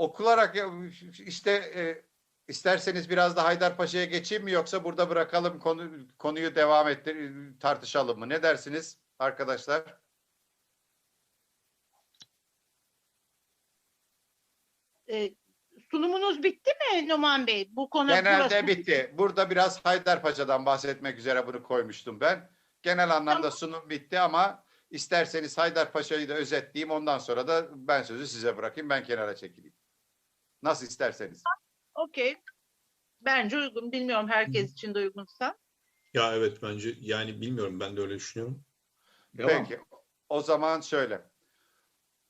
okularak işte e, isterseniz biraz da Haydarpaşa'ya geçeyim mi yoksa burada bırakalım konu, konuyu devam ettir tartışalım mı? Ne dersiniz arkadaşlar? Ee, sunumunuz bitti mi Numan Bey? Bu konu Genelde burası- bitti. Burada biraz Haydarpaşa'dan bahsetmek üzere bunu koymuştum ben. Genel anlamda sunum bitti ama isterseniz Haydarpaşa'yı da özetleyeyim. Ondan sonra da ben sözü size bırakayım. Ben kenara çekileyim. Nasıl isterseniz. Okey. Bence uygun. Bilmiyorum herkes için de uygunsa. Ya evet bence yani bilmiyorum ben de öyle düşünüyorum. Devam. Peki. O zaman şöyle.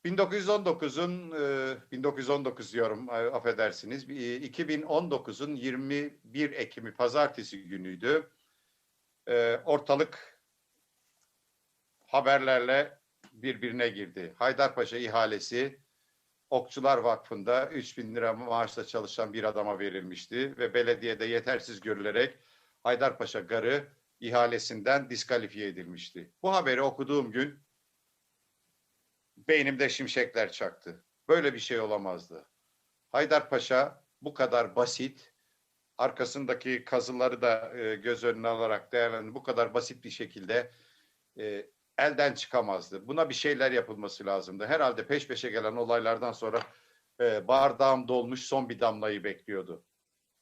1919'un e, 1919 diyorum e, affedersiniz. E, 2019'un 21 Ekim'i pazartesi günüydü. E, Ortalık haberlerle birbirine girdi. Haydarpaşa ihalesi Okçular Vakfı'nda 3000 lira maaşla çalışan bir adama verilmişti ve belediyede yetersiz görülerek Haydarpaşa Garı ihalesinden diskalifiye edilmişti. Bu haberi okuduğum gün beynimde şimşekler çaktı. Böyle bir şey olamazdı. Haydarpaşa bu kadar basit, arkasındaki kazıları da e, göz önüne alarak değerlendir bu kadar basit bir şekilde e, elden çıkamazdı. Buna bir şeyler yapılması lazımdı. Herhalde peş peşe gelen olaylardan sonra e, bardağım dolmuş son bir damlayı bekliyordu.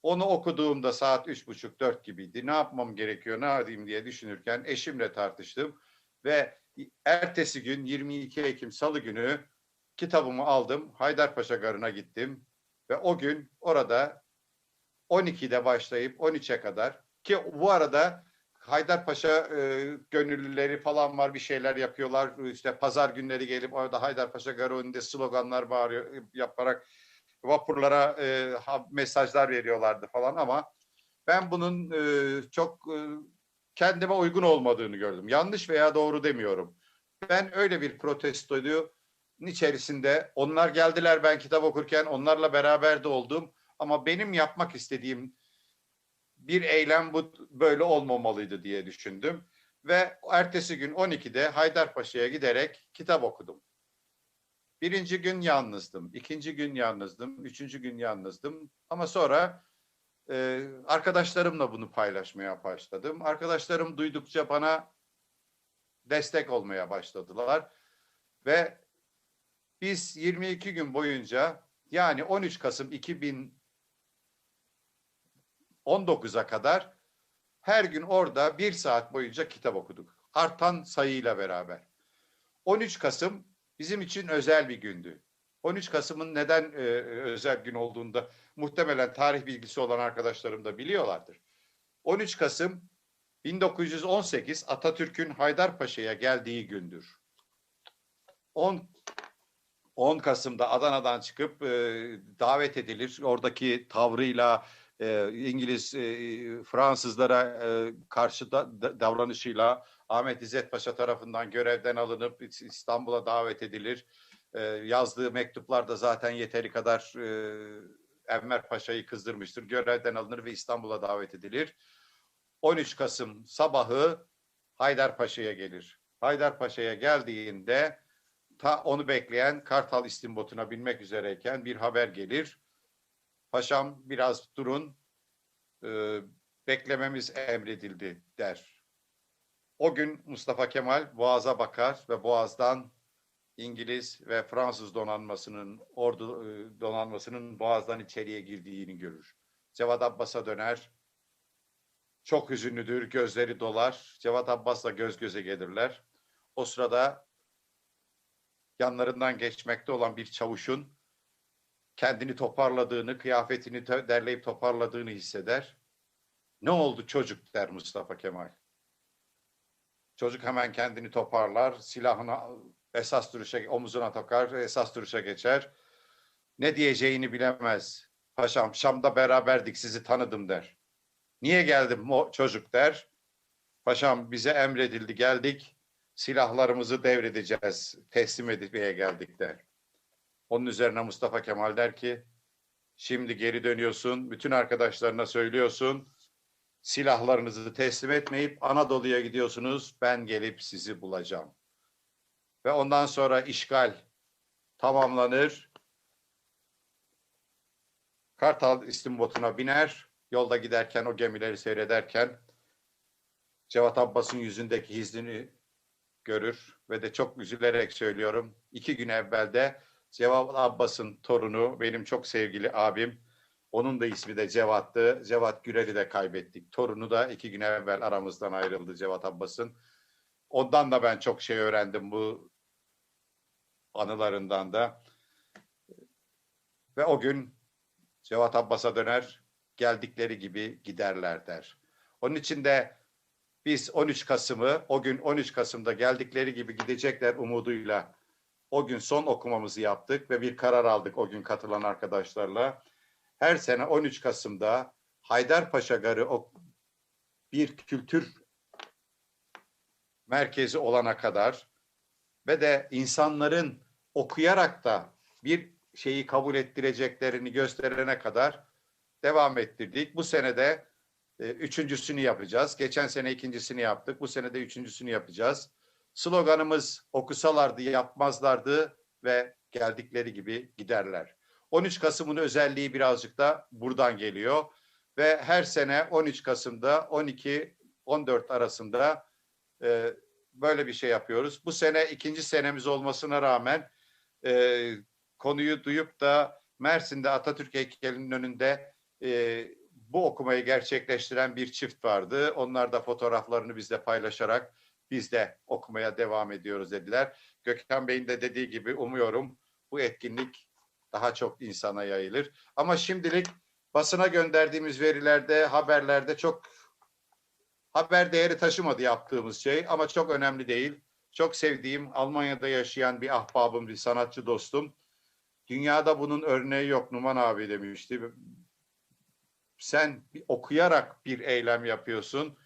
Onu okuduğumda saat üç buçuk dört gibiydi. Ne yapmam gerekiyor, ne yapayım diye düşünürken eşimle tartıştım ve ertesi gün 22 Ekim Salı günü kitabımı aldım. Haydarpaşa Garı'na gittim ve o gün orada 12'de başlayıp 13'e kadar ki bu arada Haydarpaşa e, gönüllüleri falan var bir şeyler yapıyorlar. İşte pazar günleri gelip orada Haydarpaşa Garı önünde sloganlar bağırıyor yaparak vapurlara e, mesajlar veriyorlardı falan ama ben bunun e, çok e, kendime uygun olmadığını gördüm. Yanlış veya doğru demiyorum. Ben öyle bir protestoyu içerisinde onlar geldiler ben kitap okurken onlarla beraber de oldum ama benim yapmak istediğim bir eylem bu böyle olmamalıydı diye düşündüm ve ertesi gün 12'de Haydarpaşa'ya giderek kitap okudum. Birinci gün yalnızdım, ikinci gün yalnızdım, üçüncü gün yalnızdım ama sonra e, arkadaşlarımla bunu paylaşmaya başladım. Arkadaşlarım duydukça bana destek olmaya başladılar ve biz 22 gün boyunca yani 13 Kasım 2019'a kadar her gün orada bir saat boyunca kitap okuduk. Artan sayıyla beraber. 13 Kasım bizim için özel bir gündü. 13 Kasım'ın neden e, özel gün olduğunda muhtemelen tarih bilgisi olan arkadaşlarım da biliyorlardır. 13 Kasım 1918 Atatürk'ün Haydarpaşa'ya geldiği gündür. 10 10 Kasım'da Adana'dan çıkıp e, davet edilir. Oradaki tavrıyla e, İngiliz, e, Fransızlara e, karşı da, da- davranışıyla Ahmet İzzet Paşa tarafından görevden alınıp İstanbul'a davet edilir. E, yazdığı mektuplarda zaten yeteri kadar e, Enver Paşa'yı kızdırmıştır. Görevden alınır ve İstanbul'a davet edilir. 13 Kasım sabahı Haydarpaşa'ya gelir. Haydarpaşa'ya geldiğinde ta onu bekleyen Kartal İstimbot'una binmek üzereyken bir haber gelir. Paşam biraz durun, e, beklememiz emredildi der. O gün Mustafa Kemal Boğaz'a bakar ve Boğaz'dan İngiliz ve Fransız donanmasının ordu e, donanmasının Boğaz'dan içeriye girdiğini görür. Cevat Abbas'a döner. Çok hüzünlüdür, gözleri dolar. Cevat Abbas'la göz göze gelirler. O sırada yanlarından geçmekte olan bir çavuşun kendini toparladığını, kıyafetini derleyip toparladığını hisseder. Ne oldu çocuk der Mustafa Kemal. Çocuk hemen kendini toparlar, silahını esas duruşa, omuzuna takar, esas duruşa geçer. Ne diyeceğini bilemez. Paşam Şam'da beraberdik sizi tanıdım der. Niye geldim o çocuk der. Paşam bize emredildi geldik. Silahlarımızı devredeceğiz. Teslim etmeye geldik der. Onun üzerine Mustafa Kemal der ki şimdi geri dönüyorsun. Bütün arkadaşlarına söylüyorsun. Silahlarınızı teslim etmeyip Anadolu'ya gidiyorsunuz. Ben gelip sizi bulacağım. Ve ondan sonra işgal tamamlanır. Kartal istimbotuna biner, yolda giderken o gemileri seyrederken Cevat Abbas'ın yüzündeki hizini görür ve de çok üzülerek söylüyorum. İki gün evvel de Cevat Abbas'ın torunu, benim çok sevgili abim, onun da ismi de Cevat'tı. Cevat Gürel'i de kaybettik. Torunu da iki gün evvel aramızdan ayrıldı Cevat Abbas'ın. Ondan da ben çok şey öğrendim bu anılarından da. Ve o gün Cevat Abbas'a döner, geldikleri gibi giderler der. Onun için de biz 13 Kasım'ı, o gün 13 Kasım'da geldikleri gibi gidecekler umuduyla o gün son okumamızı yaptık ve bir karar aldık o gün katılan arkadaşlarla. Her sene 13 Kasım'da Haydarpaşa Garı bir kültür merkezi olana kadar ve de insanların okuyarak da bir şeyi kabul ettireceklerini gösterene kadar devam ettirdik. Bu sene de e, üçüncüsünü yapacağız. Geçen sene ikincisini yaptık. Bu sene de üçüncüsünü yapacağız. Sloganımız okusalardı yapmazlardı ve geldikleri gibi giderler. 13 Kasım'ın özelliği birazcık da buradan geliyor ve her sene 13 Kasım'da 12-14 arasında e, böyle bir şey yapıyoruz. Bu sene ikinci senemiz olmasına rağmen e, konuyu duyup da Mersin'de Atatürk heykelinin önünde e, bu okumayı gerçekleştiren bir çift vardı. Onlar da fotoğraflarını bizle paylaşarak biz de okumaya devam ediyoruz dediler. Gökhan Bey'in de dediği gibi umuyorum bu etkinlik daha çok insana yayılır. Ama şimdilik basına gönderdiğimiz verilerde, haberlerde çok haber değeri taşımadı yaptığımız şey ama çok önemli değil. Çok sevdiğim Almanya'da yaşayan bir ahbabım, bir sanatçı dostum. Dünyada bunun örneği yok Numan abi demişti. Sen okuyarak bir eylem yapıyorsun.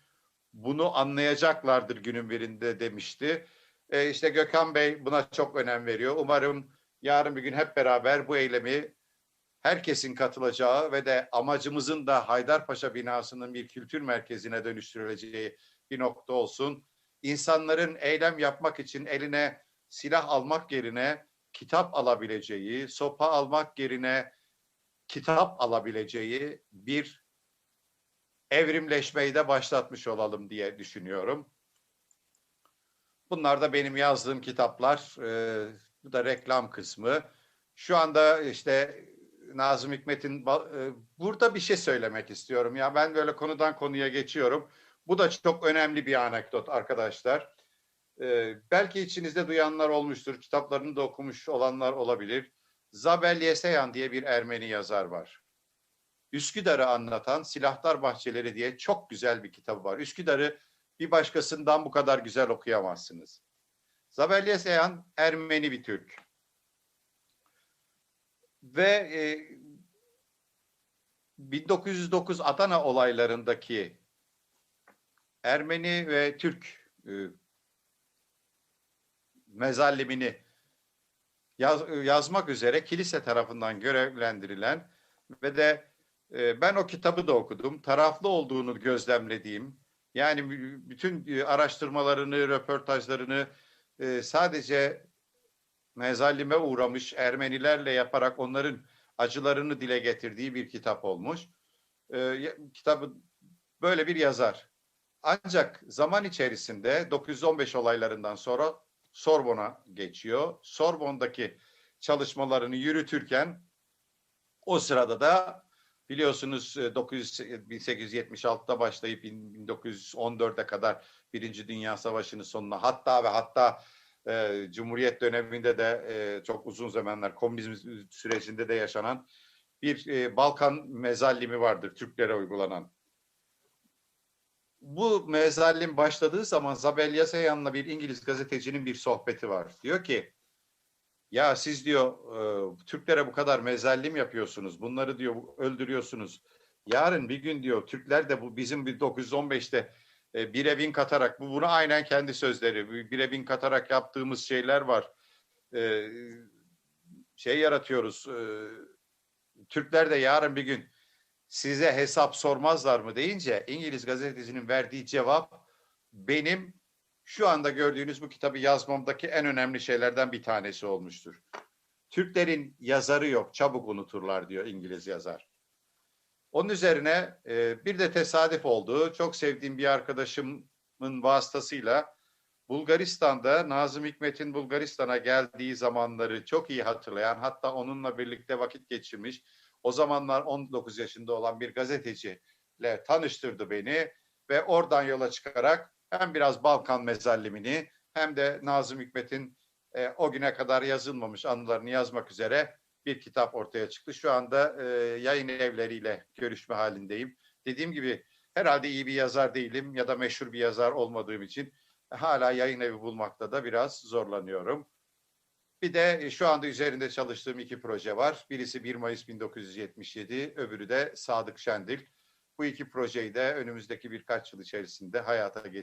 Bunu anlayacaklardır günün birinde demişti. E işte Gökhan Bey buna çok önem veriyor. Umarım yarın bir gün hep beraber bu eylemi herkesin katılacağı ve de amacımızın da Haydarpaşa binasının bir kültür merkezine dönüştürüleceği bir nokta olsun. İnsanların eylem yapmak için eline silah almak yerine kitap alabileceği, sopa almak yerine kitap alabileceği bir evrimleşmeyi de başlatmış olalım diye düşünüyorum. Bunlar da benim yazdığım kitaplar. Ee, bu da reklam kısmı. Şu anda işte Nazım Hikmet'in e, burada bir şey söylemek istiyorum. Ya ben böyle konudan konuya geçiyorum. Bu da çok önemli bir anekdot arkadaşlar. Ee, belki içinizde duyanlar olmuştur. Kitaplarını da okumuş olanlar olabilir. Zabel Yeseyan diye bir Ermeni yazar var. Üsküdar'ı anlatan Silahtar Bahçeleri diye çok güzel bir kitabı var. Üsküdar'ı bir başkasından bu kadar güzel okuyamazsınız. Zabel Yeseyan Ermeni bir Türk. Ve e, 1909 Adana olaylarındaki Ermeni ve Türk e, mezallimini yaz, yazmak üzere kilise tarafından görevlendirilen ve de e, ben o kitabı da okudum. Taraflı olduğunu gözlemlediğim, yani bütün e, araştırmalarını, röportajlarını e, sadece mezallime uğramış Ermenilerle yaparak onların acılarını dile getirdiği bir kitap olmuş. E, kitabı böyle bir yazar. Ancak zaman içerisinde 915 olaylarından sonra Sorbon'a geçiyor. Sorbon'daki çalışmalarını yürütürken o sırada da biliyorsunuz 900, 1876'da başlayıp 1914'e kadar Birinci Dünya Savaşı'nın sonuna hatta ve hatta e, Cumhuriyet döneminde de e, çok uzun zamanlar komünizm sürecinde de yaşanan bir e, Balkan mezallimi vardır Türklere uygulanan bu mezallim başladığı zaman Zabel Yasayan'la bir İngiliz gazetecinin bir sohbeti var. Diyor ki ya siz diyor e, Türklere bu kadar mezallim yapıyorsunuz. Bunları diyor öldürüyorsunuz. Yarın bir gün diyor Türkler de bu bizim 1915'te e, bire bin katarak bu bunu aynen kendi sözleri bire bin katarak yaptığımız şeyler var. E, şey yaratıyoruz. Türkler de yarın bir gün size hesap sormazlar mı deyince İngiliz gazetecinin verdiği cevap benim şu anda gördüğünüz bu kitabı yazmamdaki en önemli şeylerden bir tanesi olmuştur. Türklerin yazarı yok, çabuk unuturlar diyor İngiliz yazar. Onun üzerine e, bir de tesadüf oldu. Çok sevdiğim bir arkadaşımın vasıtasıyla Bulgaristan'da Nazım Hikmet'in Bulgaristan'a geldiği zamanları çok iyi hatırlayan hatta onunla birlikte vakit geçirmiş o zamanlar 19 yaşında olan bir gazeteciyle tanıştırdı beni ve oradan yola çıkarak hem biraz Balkan mezallimini hem de Nazım Hikmet'in e, o güne kadar yazılmamış anılarını yazmak üzere bir kitap ortaya çıktı. Şu anda e, yayın evleriyle görüşme halindeyim. Dediğim gibi herhalde iyi bir yazar değilim ya da meşhur bir yazar olmadığım için hala yayın evi bulmakta da biraz zorlanıyorum. Bir de e, şu anda üzerinde çalıştığım iki proje var. Birisi 1 Mayıs 1977, öbürü de Sadık Şendil. Bu iki projeyi de önümüzdeki birkaç yıl içerisinde hayata geçireceğim.